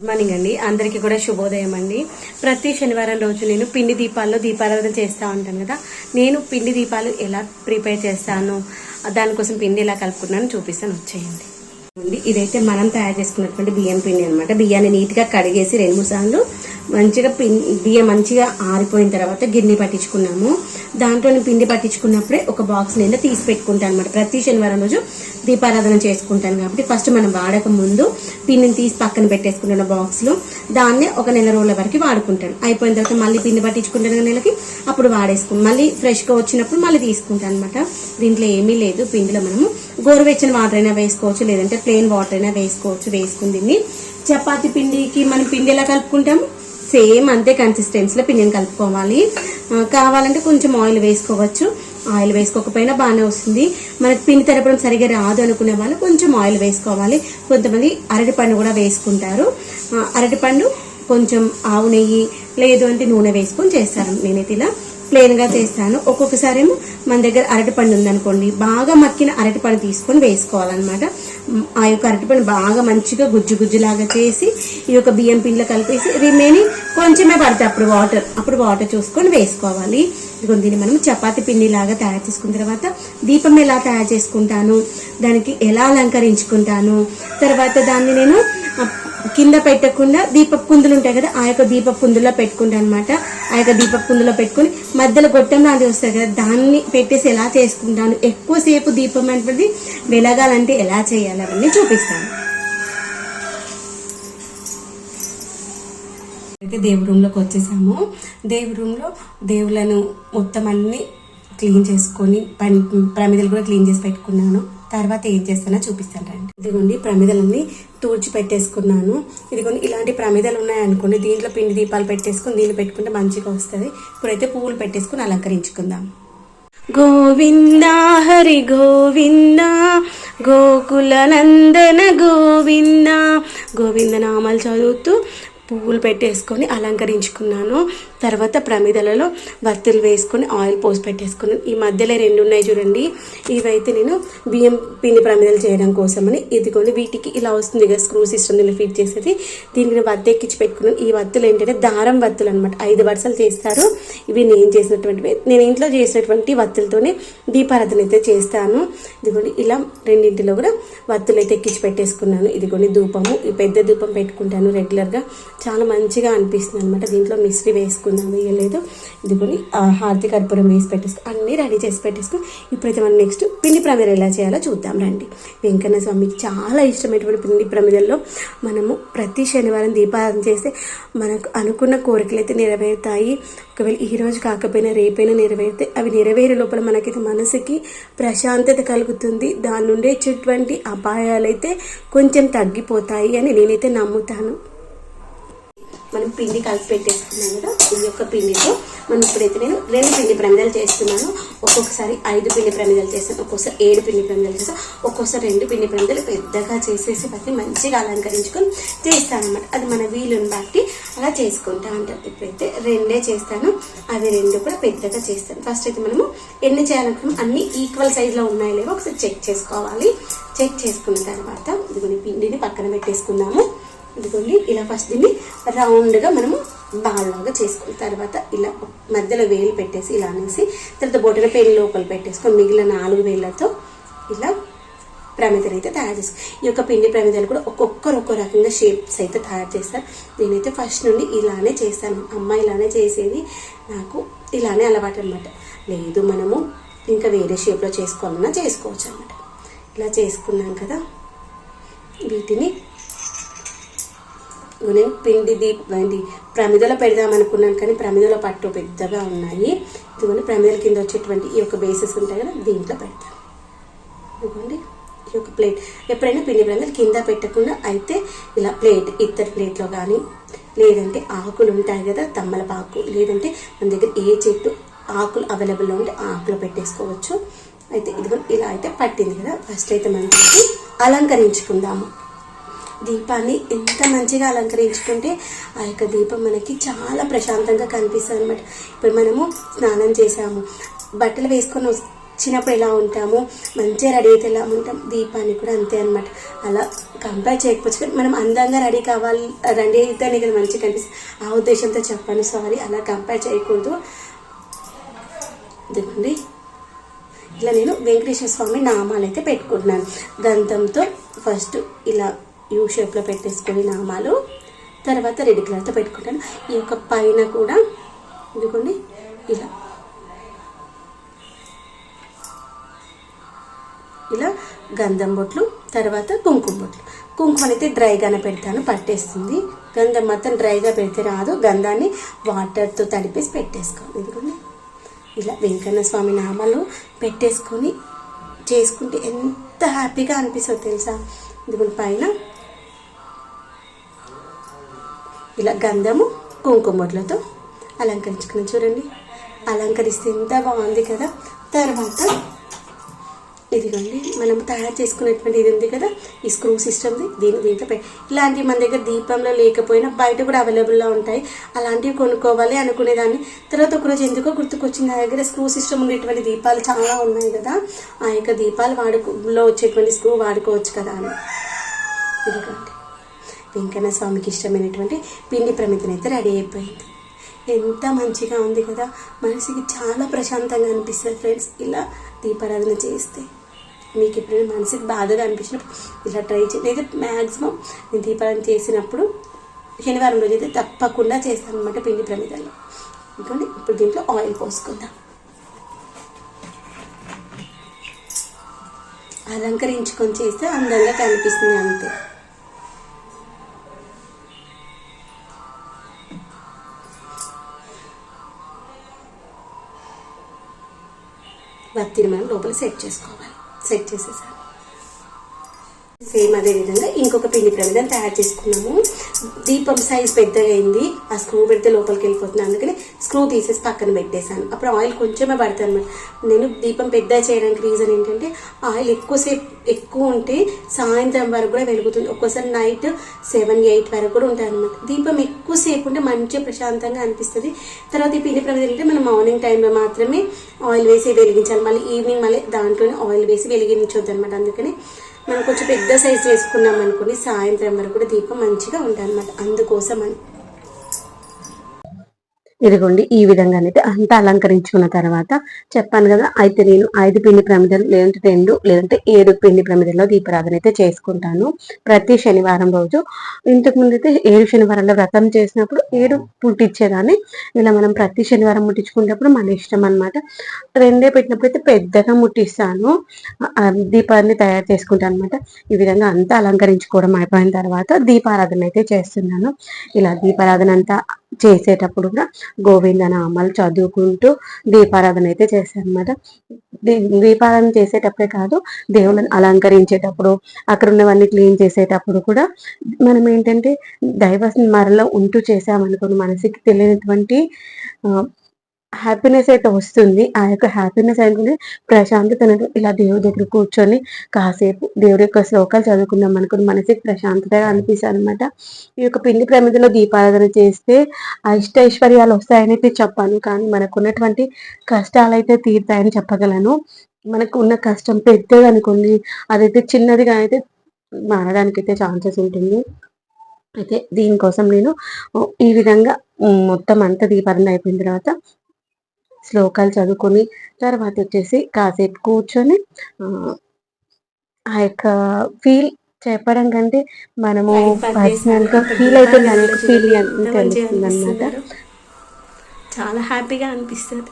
Good morning అండి. అందరికీ కూడా శుభోదయం అండి. ప్రతి శనివారం రోజు నేను పిండి దీపాల్లో దీపారాధన చేస్తూ ఉంటాను కదా. నేను పిండి దీపాలు ఎలా ప్రిపేర్ చేస్తాను దానికోసం పిండి ఎలా కలుపుకున్నాను చూపిస్తాను. వచ్చేయండి. ఇదైతే మనం తయారు చేసుకున్నటువంటి బియ్యం పిండి అనమాట బియ్యాన్ని నీట్గా కడిగేసి రెండు మూడు సార్లు మంచిగా పిం- బియ్యం మంచిగా ఆరిపోయిన తర్వాత గిన్నె పట్టించుకున్నాము. దాంట్లో పిండి పట్టించుకున్నప్పుడే ఒక బాక్స్ నిండా తీసి పెట్టుకుంటాను అనమాట ప్రతి శనివారం రోజు దీపారాధన చేసుకుంటాను కాబట్టి ఫస్ట్ మనం వాడక ముందు పిండిని తీసి పక్కన పెట్టేసుకుంటున్న బాక్స్లో దాన్నే ఒక నెల రోజుల వరకు వాడుకుంటాను. అయిపోయిన తర్వాత మళ్ళీ పిండి పట్టించుకుంటాను నెలకి అప్పుడు వాడేసుకుని మళ్ళీ ఫ్రెష్గా వచ్చినప్పుడు మళ్ళీ తీసుకుంటాను అనమాట దీంట్లో ఏమీ లేదు. పిండిలో మనము గోరువెచ్చని వాటర్ అయినా వేసుకోవచ్చు లేదంటే ప్లెయిన్ వాటర్ అయినా వేసుకోవచ్చు వేసుకుని దీన్ని చపాతి పిండికి మనం పిండి ఎలా కలుపుకుంటాము? సేమ్ అంతే కన్సిస్టెన్సీలో పిండిని కలుపుకోవాలి. కావాలంటే కొంచెం ఆయిల్ వేసుకోవచ్చు. ఆయిల్ వేసుకోకపోయినా బాగానే వస్తుంది. మనకి పిండి తరపడం సరిగా రాదు అనుకునే వాళ్ళు కొంచెం ఆయిల్ వేసుకోవాలి. కొంతమంది అరటిపండు కూడా వేసుకుంటారు. అరటిపండు కొంచెం ఆవు నెయ్యి లేదు అంటే నూనె వేసుకొని చేస్తారు. నేనైతే ఇలా ప్లెయిన్గా చేస్తాను. ఒక్కొక్కసారి ఏమో మన దగ్గర అరటిపండు ఉందనుకోండి బాగా మక్కిన అరటిపండు తీసుకొని వేసుకోవాలన్నమాట. ఆ యొక్క అరటిపండు బాగా మంచిగా గుజ్జు గుజ్జులాగా చేసి ఈ యొక్క బియ్యం పిండిలో కలిపేసి రిమైనింగ్ కొంచెమే పడతాయి అప్పుడు వాటర్ అప్పుడు వాటర్ చూసుకొని వేసుకోవాలి. ఇదిగో దీన్ని మనం చపాతి పిండి లాగా తయారు చేసుకున్న తర్వాత దీపం ఎలా తయారు చేసుకుంటాను దానికి ఎలా అలంకరించుకుంటాను తర్వాత దాన్ని నేను కింద పెట్టకుండా దీపపు పుందులు ఉంటాయి కదా ఆ యొక్క దీపపు పుందులో పెట్టుకుంటా అనమాట ఆ యొక్క దీపపు పుందులో పెట్టుకుని మధ్యలో గొట్టంలో అది వస్తుంది కదా దాన్ని పెట్టేసి ఎలా చేసుకుంటాను ఎక్కువసేపు దీపం అనేది వెలగాలంటే ఎలా చేయాలి అవన్నీ చూపిస్తాను. అయితే దేవుడి రూమ్లోకి వచ్చేసాము. దేవుడి రూమ్లో దేవుళ్ళను మొత్తం అన్ని క్లీన్ చేసుకొని పని ప్రమిదలు కూడా క్లీన్ చేసి పెట్టుకున్నాను. తర్వాత ఏం చేస్తానో చూపిస్తాను రండి. ఇదిగోండి ప్రమిదలన్నీ తూడ్చి పెట్టేసుకున్నాను. ఇదిగోండి ఇలాంటి ప్రమిదలు ఉన్నాయనుకోండి దీంట్లో పిండి దీపాలు పెట్టేసుకుని దీన్ని పెట్టుకుంటే మంచిగా వస్తుంది. ఇప్పుడైతే పువ్వులు పెట్టేసుకుని అలంకరించుకుందాం. గోవింద హరి గోవింద గోకుల నందన గోవింద. గోవింద నామాలు చదువుతూ పువ్వులు పెట్టేసుకొని అలంకరించుకున్నాను. తర్వాత ప్రమిదలలో వత్తులు వేసుకొని ఆయిల్ పోసి పెట్టేసుకున్నాను. ఈ మధ్యలో రెండు ఉన్నాయి చూడండి. ఇవైతే నేను బియ్యం పిండి ప్రమిదలు చేయడం కోసమని ఇదిగోండి వీటికి ఇలా వస్తుంది కదా స్క్రూ సిస్టమ్ ఇలా ఫిట్ చేసేది. దీనికి నేను వత్త ఎక్కించి పెట్టుకున్నాను. ఈ వత్తులు ఏంటంటే దారం వత్తులు అనమాట ఐదు వరుసలు చేస్తారు. ఇవి నేను చేసినటువంటివి. నేను ఇంట్లో చేసినటువంటి వత్తులతోనే దీపారాధన అయితే చేస్తాను. ఇదిగోండి ఇలా రెండింటిలో కూడా వత్తులు అయితే ఎక్కించి పెట్టేసుకున్నాను. ఇదిగోండి ధూపము. ఈ పెద్ద ధూపం పెట్టుకుంటాను రెగ్యులర్గా. చాలా మంచిగా అనిపిస్తుంది అనమాట దీంట్లో మిశ్రీ వేసుకుందాం వేయలేదు ఇదిగోని ఆ, హారతి కర్పూరం వేసి పెట్టేసుకు. అన్నీ రెడీ చేసి పెట్టేసుకుని ఇప్పుడైతే మనం నెక్స్ట్ పిండి ప్రమిదలు ఎలా చేయాలో చూద్దాం రండి. వెంకన్న స్వామికి చాలా ఇష్టమైనటువంటి పిండి ప్రమిదల్లో మనము ప్రతి శనివారం దీపారాధన చేస్తే మనకు అనుకున్న కోరికలు అయితే నెరవేరుతాయి. ఒకవేళ ఈ రోజు కాకపోయినా రేపైనా నెరవేరితే అవి నెరవేరే లోపల మనకైతే మనసుకి ప్రశాంతత కలుగుతుంది. దాని నుండి వచ్చేటువంటి అపాయాలైతే కొంచెం తగ్గిపోతాయి అని నేనైతే నమ్ముతాను. మనం పిండి కలిపి పెట్టేసుకున్నాం కదా ఈ యొక్క పిండితో మనం ఇప్పుడైతే నేను రెండు పిండి ప్రమిదలు చేస్తున్నాను. ఒక్కొక్కసారి ఐదు పిండి ప్రమిదలు చేస్తాను ఒక్కొక్కసారి ఏడు పిండి ప్రమిదలు చేస్తాను ఒక్కొక్కసారి రెండు పిండి ప్రమిదలు పెద్దగా చేసేసి వాటిని మంచిగా అలంకరించుకొని చేస్తాను అది మన వీలుని బట్టి అలా చేసుకుంటా ఉంటాం. ఇప్పుడైతే రెండే చేస్తాను అవి రెండు కూడా పెద్దగా చేస్తాను. ఫస్ట్ అయితే మనము ఎన్ని చేయాలనుకున్నాం అన్ని ఈక్వల్ సైజ్లో ఉన్నాయో లేవో ఒకసారి చెక్ చేసుకోవాలి. చెక్ చేసుకున్న తర్వాత ఇది పిండిని పక్కన పెట్టేసుకుందాము. ఇదిగోండి ఇలా ఫస్ట్ దీన్ని రౌండ్గా మనము బాల్లాగా చేసుకున్న తర్వాత ఇలా మధ్యలో వేలు పెట్టేసి ఇలా అనేసి తర్వాత బొటన పేరు లోపల పెట్టేసుకొని మిగిలిన నాలుగు వేలతో ఇలా ప్రమిదలు అయితే తయారు చేస్తాం ఈ యొక్క పిండి ప్రమిదలు కూడా ఒక్కొక్కరు ఒక్కో రకంగా షేప్స్ అయితే తయారు చేస్తారు. నేనైతే ఫస్ట్ నుండి ఇలానే చేస్తాను. అమ్మ ఇలానే చేసేది నాకు ఇలానే అలవాటు అనమాట లేదు మనము ఇంకా వేరే షేప్లో చేసుకోవాలన్నా చేసుకోవచ్చు అనమాట ఇలా చేసుకున్నాం కదా వీటిని నేను పిండి దీప్ ఏంటి ప్రమిదలో పెడదాం అనుకున్నాను కానీ ప్రమిదలో పట్టు పెద్దగా ఉన్నాయి. ఇదిగోండి ప్రమిదల కింద వచ్చేటువంటి ఈ యొక్క బేసెస్ ఉంటాయి కదా దీంట్లో పెడతాను ఇదిగోండి ఈ యొక్క ప్లేట్ ఎప్పుడైనా పిండి ప్రమిదలు కింద పెట్టకుండా అయితే ఇలా ప్లేట్ ఇత్తడి ప్లేట్లో కానీ లేదంటే ఆకులు ఉంటాయి కదా తమ్మలపాకు లేదంటే మన దగ్గర ఏ చెట్టు ఆకులు అవైలబుల్లో ఉంటే ఆకులు ఆకులో పెట్టేసుకోవచ్చు. అయితే ఇదిగో ఇలా అయితే పట్టింది కదా. ఫస్ట్ అయితే మనం అలంకరించుకుందాము. దీపాన్ని ఎంత మంచిగా అలంకరించుకుంటే ఆ యొక్క దీపం మనకి చాలా ప్రశాంతంగా కనిపిస్తుంది అనమాట ఇప్పుడు మనము స్నానం చేసాము బట్టలు వేసుకొని వచ్చినప్పుడు ఎలా ఉంటామో? మంచిగా రెడీ అయితే ఎలా ఉంటాం? దీపాన్ని కూడా అంతే అనమాట అలా కంపేర్ చేయకపోవచ్చు కానీ మనం అందంగా రెడీ కావాలి రెడీ అయితేనే కదా మంచిగా కనిపిస్తుంది. ఆ ఉద్దేశంతో చెప్పాను సారీ. అలా కంపేర్ చేయకూడదు. ఇదిగోండి. ఇలా నేను వెంకటేశ్వర స్వామి నామాలు అయితే పెట్టుకుంటున్నాను. గంధంతో ఫస్ట్ ఇలా యూ షేప్లో పెట్టేసుకొని నామాలు తర్వాత రెడ్ కలర్తో పెట్టుకుంటాను. ఈ యొక్క పైన కూడా ఇదిగోండి ఇలా. ఇలా గంధం బొట్లు తర్వాత కుంకుమ బొట్లు. కుంకుమ అయితే డ్రైగానే పెడతాను పట్టేస్తుంది. గంధం మొత్తం డ్రైగా పెడితే రాదు గంధాన్ని వాటర్తో తడిపేసి పెట్టేసుకోవాలి. ఇదిగోండి. ఇలా వెంకన్న స్వామి నామాలు పెట్టేసుకొని చేసుకుంటే ఎంత హ్యాపీగా అనిపిస్తుంది తెలుసా? ఇదిగోండి పైన ఇలా గంధము కుంకుమొడ్లతో అలంకరించుకుని చూడండి. అలంకరిస్తే ఎంత బాగుంది కదా. తర్వాత ఇదిగోండి మనం తయారు చేసుకునేటువంటి ఇది ఉంది కదా. ఈ స్క్రూ సిస్టమ్ది దీని దీంట్లో పె- ఇలాంటివి మన దగ్గర దీపంలో లేకపోయినా బయట కూడా అవైలబుల్లో ఉంటాయి. అలాంటివి కొనుక్కోవాలి అనుకునేదాన్ని. తర్వాత ఒకరోజు ఎందుకో గుర్తుకొచ్చింది నా దగ్గర స్క్రూ సిస్టమ్ ఉండేటువంటి దీపాలు చాలా ఉన్నాయి కదా. ఆ యొక్క దీపాలు వాడుకలో వచ్చేటువంటి స్క్రూ వాడుకోవచ్చు కదా అని. ఇదిగోండి. వెంకన్న స్వామికి ఇష్టమైనటువంటి పిండి ప్రమితిని అయితే రెడీ అయిపోయింది. ఎంత మంచిగా ఉంది కదా. మనసుకి చాలా ప్రశాంతంగా అనిపిస్తుంది ఫ్రెండ్స్. ఇలా దీపారాధన చేస్తే మీకు ఎప్పుడైనా మనసుకి బాధగా అనిపించినప్పుడు ఇలా ట్రై చేయండి. అయితే మ్యాక్సిమం నేను దీపారాధన చేసినప్పుడు శనివారం రోజు అయితే తప్పకుండా చేస్తాను అనమాట పిండి ప్రమిదల్లో ఇంకోండి ఇప్పుడు దీంట్లో ఆయిల్ పోసుకుందాం. అలంకరించుకొని చేస్తే అందంగా కనిపిస్తుంది అంతే. వత్తిని మనం లోపల సెట్ చేసుకోవాలి. సెట్ చేసేసాను. సేమ్ అదే విధంగా ఇంకొక పిండి ప్రమిదం తయారు చేసుకున్నాము. దీపం సైజ్ పెద్దగా అయింది ఆ స్క్రూ పెడితే లోపలికి వెళ్ళిపోతుంది. అందుకని స్క్రూ తీసేసి పక్కన పెట్టేశాను. అప్పుడు ఆయిల్ కొంచెమే పడుతుంది అనమాట నేను దీపం పెద్ద చేయడానికి రీజన్ ఏంటంటే ఆయిల్ ఎక్కువసేపు ఎక్కువ ఉంటే సాయంత్రం వరకు కూడా వెలుగుతుంది. ఒక్కోసారి నైట్ సెవెన్ ఎయిట్ వరకు కూడా ఉంటుంది అనమాట దీపం ఎక్కువసేపు ఉంటే మంచిగా ప్రశాంతంగా అనిపిస్తుంది. తర్వాత ఈ పిండి ప్రమిదలు అంటే మనం మార్నింగ్ టైంలో మాత్రమే ఆయిల్ వేసి వెలిగించాలి. మళ్ళీ ఈవినింగ్ మళ్ళీ దాంట్లోనే ఆయిల్ వేసి వెలిగించొద్దు అనమాట అందుకని మనం కొంచెం పెద్ద సైజ్ చేసుకున్నాం అనుకుని సాయంత్రం వరకు కూడా దీపం మంచిగా ఉంటుంది అనమాట అందుకోసం అని ఇదిగోండి ఈ విధంగానైతే అంతా అలంకరించుకున్న తర్వాత చెప్పాను కదా అయితే నేను ఐదు పిండి ప్రమిదలు లేదంటే రెండు లేదంటే ఏడు పిండి ప్రమిదల్లో దీపారాధన అయితే చేసుకుంటాను. ప్రతి శనివారం రోజు ఇంతకు ముందు అయితే ఏడు శనివారాల్లో వ్రతం చేసినప్పుడు ఏడు పుట్టించేదాన్ని ఇలా మనం ప్రతి శనివారం ముట్టించుకునేటప్పుడు మన ఇష్టం అనమాట రెండే పెట్టినప్పుడు అయితే పెద్దగా ముట్టిస్తాను. దీపాన్ని తయారు చేసుకుంటాను అనమాట ఈ విధంగా అంతా అలంకరించుకోవడం అయిపోయిన తర్వాత దీపారాధన అయితే చేస్తున్నాను. ఇలా దీపారాధన అంతా చేసేటప్పుడు కూడా గోవింద నామాలు చదువుకుంటూ దీపారాధన అయితే చేశాను దీపారాధన చేసేటప్పుడే కాదు దేవుళ్ళని అలంకరించేటప్పుడు అక్కడ ఉన్నవన్నీ క్లీన్ చేసేటప్పుడు కూడా మనం ఏంటంటే దైవ స్మరణలో ఉంటూ చేసామనుకోని మనసుకి తెలియనటువంటి హ్యాపీనెస్ అయితే వస్తుంది. ఆ యొక్క హ్యాపీనెస్ అనేది ప్రశాంతత అనేది ఇలా దేవుడి దగ్గర కూర్చొని కాసేపు దేవుడి యొక్క శ్లోకాలు చదువుకున్నాం అనుకుని మనసుకి ప్రశాంతతగా అనిపిస్తుంది అనమాట ఈ యొక్క పిండి ప్రమిదలో దీపారాధన చేస్తే అష్ట ఐశ్వర్యాలు వస్తాయనైతే చెప్పాను. కానీ మనకు ఉన్నటువంటి కష్టాలు అయితే తీరుతాయని చెప్పగలను. మనకు ఉన్న కష్టం పెద్దది అనుకోండి అదైతే చిన్నదిగా అయితే మారడానికి అయితే ఛాన్సెస్ ఉంటుంది. అయితే దీనికోసం నేను ఈ విధంగా మొత్తం అంతా దీపారాధన అయిపోయిన తర్వాత శ్లోకాలు చదువుకొని తర్వాత వచ్చేసి కాసేపు కూర్చొని ఆ, యొక్క ఫీల్ చెప్పడం కంటే మనము పర్సనల్గా ఫీల్ అయితే ఫీల్ తెలుస్తుంది అనమాట చాలా హ్యాపీగా అనిపిస్తుంది.